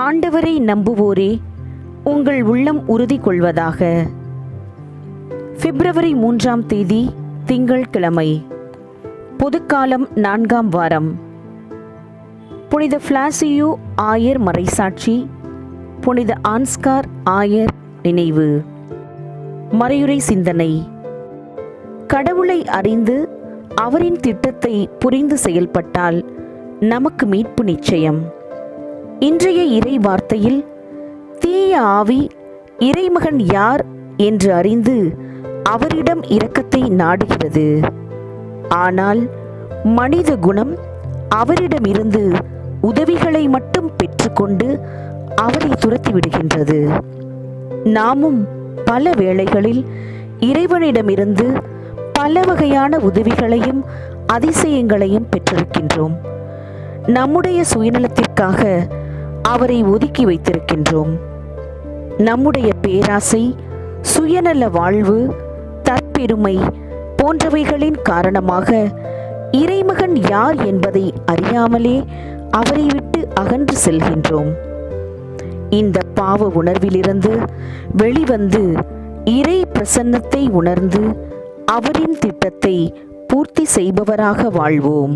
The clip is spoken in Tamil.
ஆண்டவரை நம்புவோரே உங்கள் உள்ளம் உறுதி கொள்வதாக பிப்ரவரி மூன்றாம் தேதி திங்கள்கிழமை பொதுக்காலம் நான்காம் வாரம். புனித பிளாசியோ ஆயர் மறைசாட்சி புனித ஆன்ஸ்கார் ஆயர் நினைவு. மறையுறை சிந்தனை. கடவுளை அறிந்து அவரின் திட்டத்தை புரிந்து செயல்பட்டால் நமக்கு மீட்பு நிச்சயம். இன்றைய இறை வார்த்தையில் தீய ஆவி இறைமகன் யார் என்று அறிந்து அவரிடம் இரக்கத்தை நாடுகிறது. ஆனால் மனித குணம் அவரிடமிருந்து உதவிகளை மட்டும் பெற்றுக்கொண்டு அவரை துரத்தி விடுகின்றது நாமும் பல வேளைகளில் இறைவனிடமிருந்து பல வகையான உதவிகளையும் அதிசயங்களையும் பெற்றிருக்கின்றோம். நம்முடைய சுயநலத்திற்காக அவரை ஒதுக்கி வைத்திருக்கின்றோம். நம்முடைய பேராசை சுயநல வாழ்வு தற்பெருமை போன்றவைகளின் காரணமாக இறைமகன் யார் என்பதை அறியாமலே அவரை விட்டு அகன்று செல்கின்றோம். இந்த பாவ உணர்விலிருந்து வெளிவந்து இறை பிரசன்னத்தை உணர்ந்து அவரின் திட்டத்தை பூர்த்தி செய்பவராக வாழ்வோம்.